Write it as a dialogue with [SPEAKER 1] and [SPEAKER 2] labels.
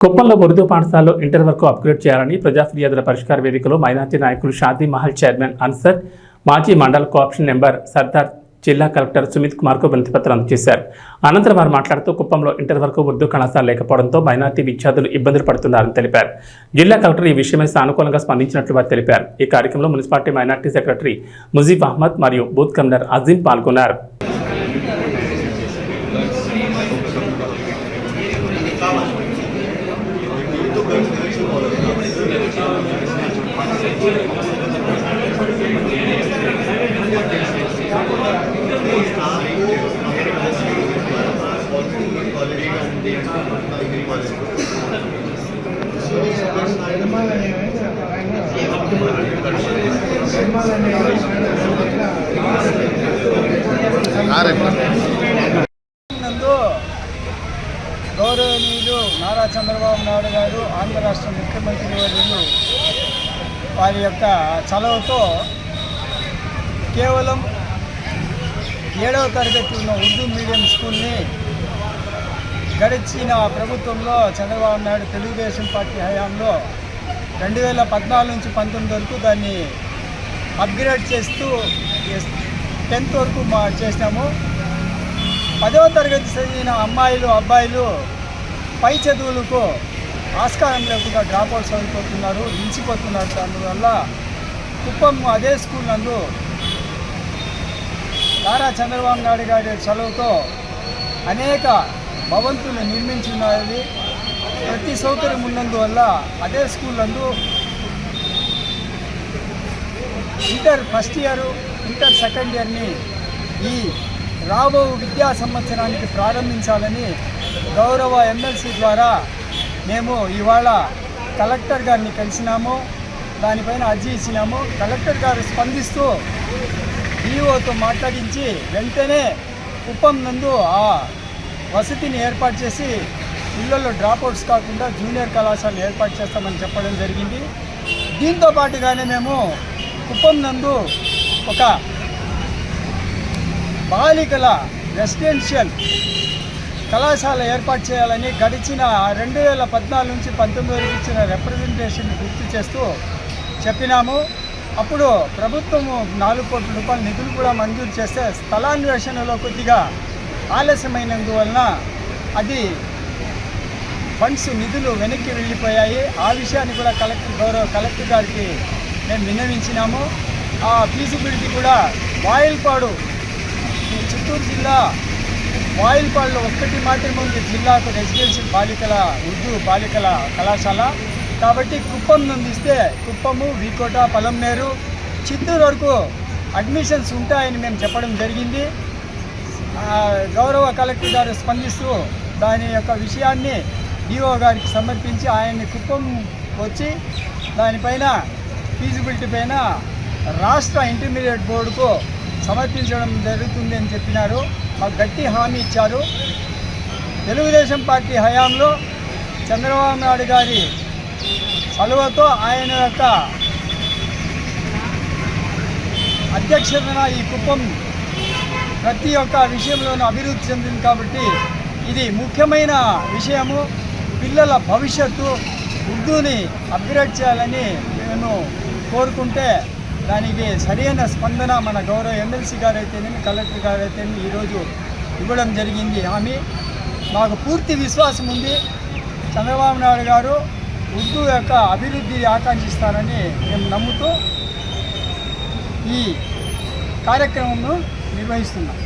[SPEAKER 1] కుప్పంలో ఉర్దూ పాఠశాలలో ఇంటర్ వరకు అప్గ్రేడ్ చేయాలని ప్రజా ఫిర్యాదుల పరిష్కార వేదికలో మైనార్టీ నాయకులు షాదీ మహల్ చైర్మన్ అన్సర్ మాజీ మండల కోఆప్షన్ నెంబర్ సర్దార్ జిల్లా కలెక్టర్ సుమిత్ కుమార్కు వినతిపత్రం అందజేశారు. అనంతరం వారు మాట్లాడుతూ కుప్పంలో ఇంటర్ వరకు ఉర్దూ కళాశాల లేకపోవడంతో మైనార్టీ విద్యార్థులు ఇబ్బందులు పడుతున్నారని తెలిపారు. జిల్లా కలెక్టర్ ఈ విషయమై సానుకూలంగా స్పందించినట్లు వారు తెలిపారు. ఈ కార్యక్రమంలో municipality minority secretary Mujeeb Ahmed మరియు బూత్ కమిషనర్ అజీం పాల్గొన్నారు.
[SPEAKER 2] నందు గౌరవనీయులు నారా చంద్రబాబు నాయుడు గారు ఆంధ్ర రాష్ట్ర ముఖ్యమంత్రి వర్యులు వారి యొక్క చలవతో కేవలం ఏడవ తరగతి ఉన్న ఉర్దూ మీడియం స్కూల్ని గడిచిన ప్రభుత్వంలో చంద్రబాబు నాయుడు తెలుగుదేశం పార్టీ హయాంలో రెండు వేల పద్నాలుగు నుంచి పంతొమ్మిది వరకు దాన్ని అప్గ్రేడ్ చేస్తూ టెన్త్ వరకు మా చేసినాము పదవ తరగతి చదివిన అమ్మాయిలు అబ్బాయిలు పై చదువులకు ఆస్కారం లేకుండా డ్రాప్ అవుట్స్ అయిపోతున్నారు నిలిచిపోతున్నారు అందువల్ల కుప్పం అదే స్కూల్ నందు నారా చంద్రబాబు నాయుడు గారి చదువుతో అనేక భవంతులు నిర్మించున్నది ప్రతి సౌకర్యం ఉన్నందువల్ల అదే స్కూల్ నందు inter first year inter second ఇయర్ని ఈ రాబో విద్యా సంవత్సరానికి ప్రారంభించాలని గౌరవ ఎమ్మెల్సీ ద్వారా మేము ఇవాళ కలెక్టర్ గారిని కలిసినాము దానిపైన అర్జీ ఇచ్చినాము. కలెక్టర్ గారు స్పందిస్తూ ఈఓతో మాట్లాడించి వెంటనే కుప్పం నందు ఆ వసతిని ఏర్పాటు చేసి పిల్లల్లో డ్రాప్అవుట్స్ కాకుండా జూనియర్ కళాశాల ఏర్పాటు చేస్తామని చెప్పడం జరిగింది. దీంతో పాటుగానే మేము కుప్పం నందు ఒక బాలికల రెసిడెన్షియల్ కళాశాల ఏర్పాటు చేయాలని గడిచిన రెండు వేల పద్నాలుగు నుంచి పంతొమ్మిది వరకు ఇచ్చిన రిప్రజెంటేషన్ గుర్తు చేస్తూ చెప్పినాము. అప్పుడు ప్రభుత్వము నాలుగు కోట్ల రూపాయల నిధులు కూడా మంజూరు చేస్తే స్థలాన్వేషణలో కొద్దిగా ఆలస్యమైనందువలన అది ఫండ్స్ నిధులు వెనక్కి వెళ్ళిపోయాయి. ఆ విషయాన్ని కూడా కలెక్టర్ గౌరవ కలెక్టర్ గారికి మేము విన్నవించినాము. ఆ ఫీజిబిలిటీ కూడా వాయిల్పాడు ఈ చిత్తూరు జిల్లా వాయిల్పాడులో ఒక్కటి మాత్రమే ఉంది. జిల్లాకు రెసిడెన్షియల్ బాలికల ఉర్దూ బాలికల కళాశాల. కాబట్టి కుప్పం నుండి ఇస్తే కుప్పము వీకోట పలంనేరు చిత్తూరు వరకు అడ్మిషన్స్ ఉంటాయని మేము చెప్పడం జరిగింది. గౌరవ కలెక్టర్ గారు స్పందిస్తూ దాని యొక్క విషయాన్ని డిఓ గారికి సమర్పించి ఆయన్ని కుప్పం వచ్చి దానిపైన ఫీజిబిలిటీ పైన రాష్ట్ర ఇంటర్మీడియట్ బోర్డుకు సమర్పించడం జరుగుతుంది అని చెప్పినారు. మాకు గట్టి హామీ ఇచ్చారు. తెలుగుదేశం పార్టీ హయాంలో చంద్రబాబు నాయుడు గారి చలువతో ఆయన యొక్క అధ్యక్షతన ఈ కుప్పం ప్రతి ఒక్క విషయంలోనూ అభివృద్ధి చెందింది కాబట్టి ఇది ముఖ్యమైన విషయము. పిల్లల భవిష్యత్తు ఉర్దూని అప్గ్రేడ్ చేయాలని మేము కోరుకుంటే దానికి సరైన స్పందన మన గౌరవ ఎమ్మెల్సీ గారు అయితేనేమి కలెక్టర్ గారు అయితేనేమి ఈరోజు ఇవ్వడం జరిగింది. హామీ మాకు పూర్తి విశ్వాసం ఉంది. చంద్రబాబు నాయుడు గారు ఉర్దూ యొక్క అభివృద్ధి ఆకాంక్షిస్తారని మేము నమ్ముతూ ఈ కార్యక్రమంను నిర్వహిస్తున్నాం.